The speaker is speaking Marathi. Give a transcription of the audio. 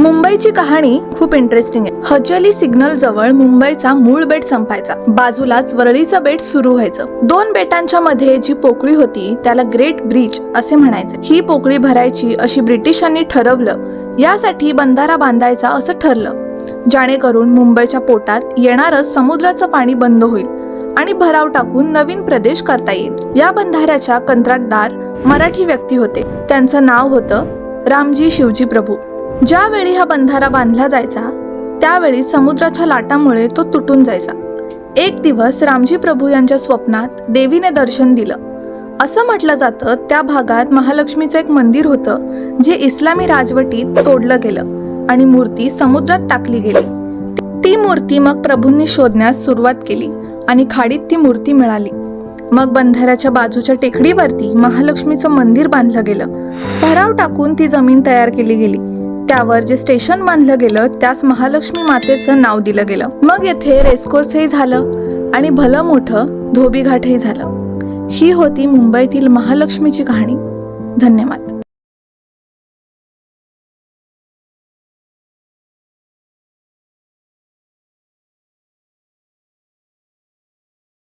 मुंबईची कहाणी खूप इंटरेस्टिंग आहे. हजली सिग्नल जवळ मुंबईचा मूळ बेट संपायचा. बाजूलाच वरळीचं बेट सुरू व्हायचं. दोन बेटांच्या मध्ये जी पोकळी होती त्याला ग्रेट ब्रिज असे म्हणायचे. ही पोकळी भरायची अशी ब्रिटिशांनी ठरवलं. यासाठी बंधारा बांधायचा असं ठरलं. जेणेकरून मुंबईच्या पोटात येणारं समुद्राचं पाणी बंद होईल आणि भराव टाकून नवीन प्रदेश करता येईल. या बंधाऱ्याच्या कंत्राटदार मराठी व्यक्ती होते. त्यांचं नाव होतं रामजी शिवजी प्रभू. ज्यावेळी हा बंधारा बांधला जायचा त्यावेळी समुद्राच्या लाटामुळे तो तुटून जायचा. एक दिवस रामजी प्रभू यांच्या स्वप्नात देवीने दर्शन दिलं. असं म्हटलं जातं त्या भागात महालक्ष्मीचं एक मंदिर होतं जे इस्लामी राजवटीत तोडलं गेलं आणि मूर्ती समुद्रात टाकली गेली. ती मूर्ती मग प्रभूंनी शोधण्यास सुरुवात केली आणि खाडीत ती मूर्ती मिळाली. मग बंधाऱ्याच्या बाजूच्या टेकडीवरती महालक्ष्मीचं मंदिर बांधलं गेलं. भराव टाकून ती जमीन तयार केली गेली. त्यावर जे स्टेशन बांधलं गेलं त्यास महालक्ष्मी मातेचं नाव दिलं गेलं. मग येथे रेसकोर्सही झालं आणि भलं मोठं धोबीघाटही झालं. ही होती मुंबईतील महालक्ष्मीची कहाणी. धन्यवाद.